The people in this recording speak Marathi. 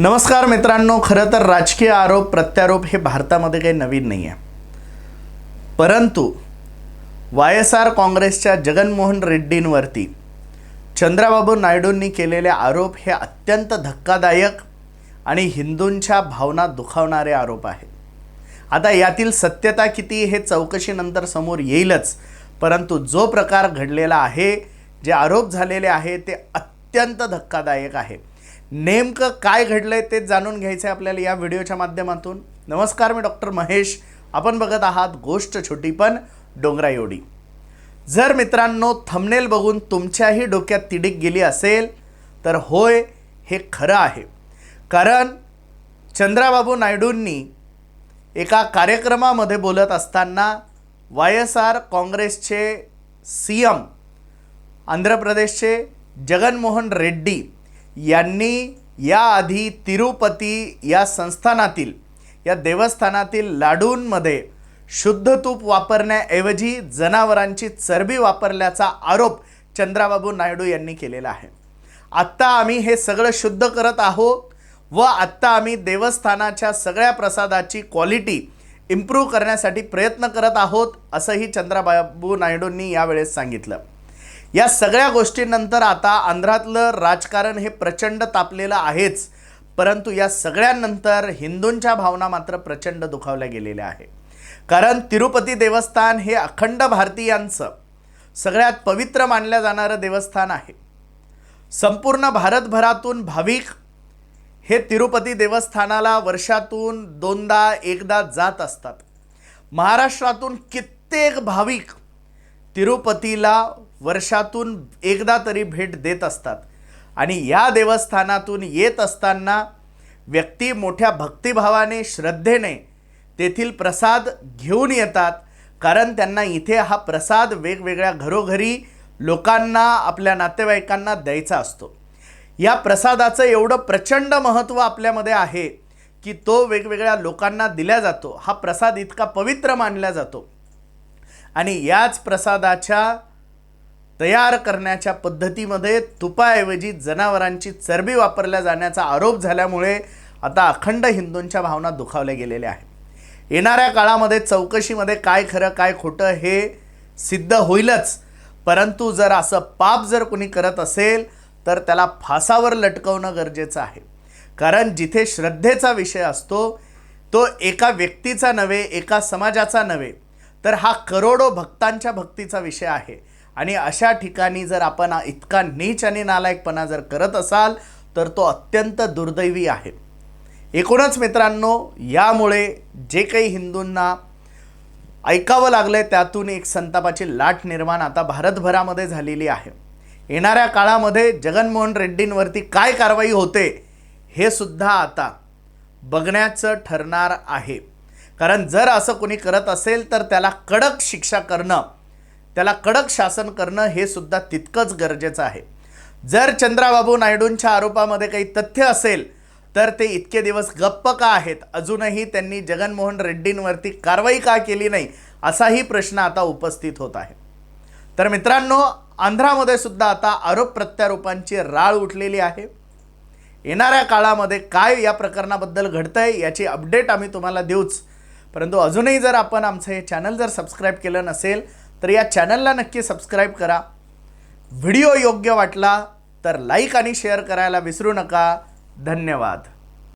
नमस्कार मित्रांनो खरं तर राजकीय आरोप प्रत्यारोप हे भारतामध्ये काही नवीन नाही आहे परंतु वाय एस आर काँग्रेसच्या जगनमोहन रेड्डींवरती चंद्राबाबू नायडूंनी केलेले आरोप हे अत्यंत धक्कादायक आणि हिंदूंच्या भावना दुखावणारे आरोप आहेत आता यातील सत्यता किती हे चौकशीनंतर समोर येईलच परंतु जो प्रकार घडलेला आहे जे आरोप झालेले आहे ते अत्यंत धक्कादायक आहे. नेमकं काय घडलं आहे ते जाणून घ्यायचं आहे आपल्याला या व्हिडिओच्या माध्यमातून. नमस्कार मी डॉक्टर महेश. आपण बघत आहात गोष्ट छोटी पण डोंगरा एवढी. जर मित्रांनो थंबनेल बघून तुमच्याही डोक्यात तिडीक गेली असेल तर होय हे खरं आहे. कारण चंद्राबाबू नायडूंनी एका कार्यक्रमामध्ये बोलत असताना वाय एस आर काँग्रेसचे सी एम आंध्र प्रदेशचे जगनमोहन रेड्डी यांनी याआधी तिरुपती या संस्थानातील या देवस्थानातील लाडूंमध्ये शुद्ध तूप वापरण्याऐवजी जनावरांची चरबी वापरल्याचा आरोप चंद्राबाबू नायडू यांनी केलेला आहे. आत्ता आम्ही हे सगळं शुद्ध करत आहोत व आत्ता आम्ही देवस्थानाच्या सगळ्या प्रसादाची क्वालिटी इम्प्रूव्ह करण्यासाठी प्रयत्न करत आहोत असंही चंद्राबाबू नायडूंनी यावेळेस सांगितलं. या सगळ्या गोष्टींनंतर आता आंध्रातलं राजकारण हे प्रचंड तापलेलं आहेच. परंतु या सगळ्यांनंतर हिंदूंच्या भावना मात्र प्रचंड दुखावल्या गेलेल्या आहे. कारण तिरुपती देवस्थान हे अखंड भारतीयांचं सगळ्यात पवित्र मानलं जाणारं देवस्थान आहे. संपूर्ण भारतभरातून भाविक हे तिरुपती देवस्थानाला वर्षातून दोनदा एकदा जात असतात. महाराष्ट्रातून कित्येक भाविक तिरुपतीला वर्षातून एकदा तरी भेट देत असतात. आणि या देवस्थानातून येत असताना व्यक्ती मोठ्या भक्तिभावाने श्रद्धेने तेथील प्रसाद घेऊन येतात. कारण त्यांना इथे हा प्रसाद वेगवेगळ्या घरोघरी लोकांना आपल्या नातेवाईकांना द्यायचा असतो. या प्रसादाचं एवढं प्रचंड महत्त्व आपल्यामध्ये आहे की तो वेगवेगळ्या लोकांना दिला जातो. हा प्रसाद इतका पवित्र मानला जातो. आणि याच प्रसादाच्या तयार करण्याच्या पद्धतीमध्ये तुपाऐवजी जनावरांची चरबी वापरल्या जाण्याचा आरोप झाल्यामुळे आता अखंड हिंदूंच्या भावना दुखावल्या गेलेल्या आहेत. येणाऱ्या काळामध्ये चौकशीमध्ये काय खरं काय खोटं हे सिद्ध होईलच. परंतु जर असं पाप जर कुणी करत असेल तर त्याला फासावर लटकवणं गरजेचं आहे. कारण जिथे श्रद्धेचा विषय असतो तो एका व्यक्तीचा नव्हे एका समाजाचा नव्हे तर हा करोडो भक्तांच्या भक्तीचा विषय आहे. आणि अशा ठिकाणी जर आपण इतका नीच आणि नालायकपणा जर करत असाल तर तो अत्यंत दुर्दैवी आहे. एकूणच मित्रांनो यामुळे जे काही हिंदूंना ऐकावं लागलंय त्यातून एक संतापाची लाट निर्माण आता भारतभरामध्ये झालेली आहे. येणाऱ्या काळामध्ये जगनमोहन रेड्डींवरती काय कारवाई होते हे सुद्धा आता बघण्याचं ठरणार आहे. कारण जर असं कोणी करत असेल तर त्याला कडक शिक्षा करणं त्याला कडक शासन करणं हे सुद्धा तितकंच गरजेचं आहे. जर चंद्राबाबू नायडूंच्या आरोपामध्ये काही तथ्य असेल तर ते इतके दिवस गप्प का आहेत? अजूनही त्यांनी जगनमोहन रेड्डींवरती कारवाई का केली नाही असाही प्रश्न आता उपस्थित होत आहे. तर मित्रांनो आंध्रामध्ये सुद्धा आता आरोप प्रत्यारोपांची राळ उठलेली आहे. येणाऱ्या काळामध्ये काय या प्रकरणाबद्दल घडतंय याची अपडेट आम्ही तुम्हाला देऊच. परंतु अजूनही जर आपण आमचं हे चॅनल जर सबस्क्राईब केलं नसेल तर या चॅनलला नक्की सबस्क्राईब करा. व्हिडिओ योग्य वाटला तर लाईक आणि शेअर करायला विसरू नका. धन्यवाद.